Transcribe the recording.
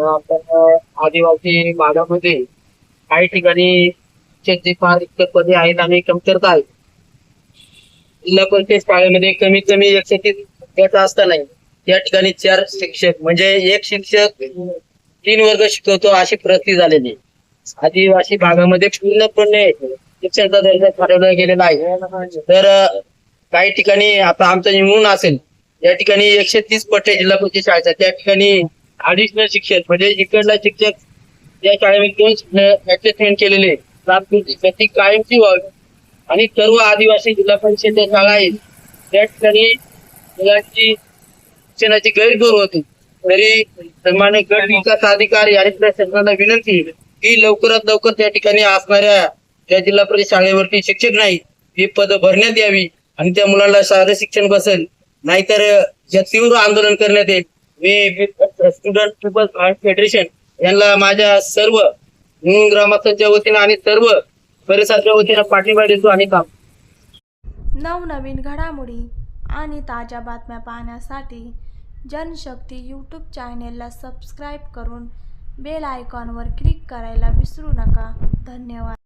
अं, आपण आदिवासी भागामध्ये काही ठिकाणी त्यांची फार इतकं पदे आहेत आणि कमतरता आहे जिल्हा परिषद शाळेमध्ये कमीत कमी एकशे तीस विद्यार्थी असताना या ठिकाणी चार शिक्षक म्हणजे एक शिक्षक तीन वर्ग शिकवतो अशी परिस्थिती झालेली आहे. आदिवासी भागामध्ये पूर्णपणे शिक्षणाचा दर्जा ठरवला गेलेला आहे तर काही ठिकाणी आता आमचं निवडून असेल या ठिकाणी एकशे तीस पट्टे जिल्हा परिषद शाळेचा त्या ठिकाणी अडिशनल शिक्षक म्हणजे इकडला शिक्षक या शाळेमध्ये ऍडजस्टमेंट केलेले तर त्याची कायमची व्हावी आणि सर्व आदिवासी जिल्हा परिषद ज्या शाळा आहेत त्या ठिकाणी मुलांची शिक्षणाची गैरसोय होती तरी सन्मान्य गट विकास अधिकारी आणि शासनाला विनंती की लवकरात लवकर त्या ठिकाणी असणाऱ्या त्या जिल्हा परिषद शाळेवरती शिक्षक नाही ही पद भरण्यात यावी आणि त्या मुलांना साधं शिक्षण बसेल. नाहीतर या तीव्र आंदोलन करण्यात येईल मी स्टुडंट पीपल्स आर्ट फेडरेशन यांना माझ्या सर्व ग्रामस्थांच्या वतीनं आणि सर्व परिसराच्या वतीनं पाठिंबा देतो आणि काम. नवनवीन घडामोडी आणि ताज्या बातम्या पाहण्यासाठी जनशक्ती यूट्यूब चॅनेलला सबस्क्राईब करून बेल आयकॉनवर क्लिक करायला विसरू नका. धन्यवाद.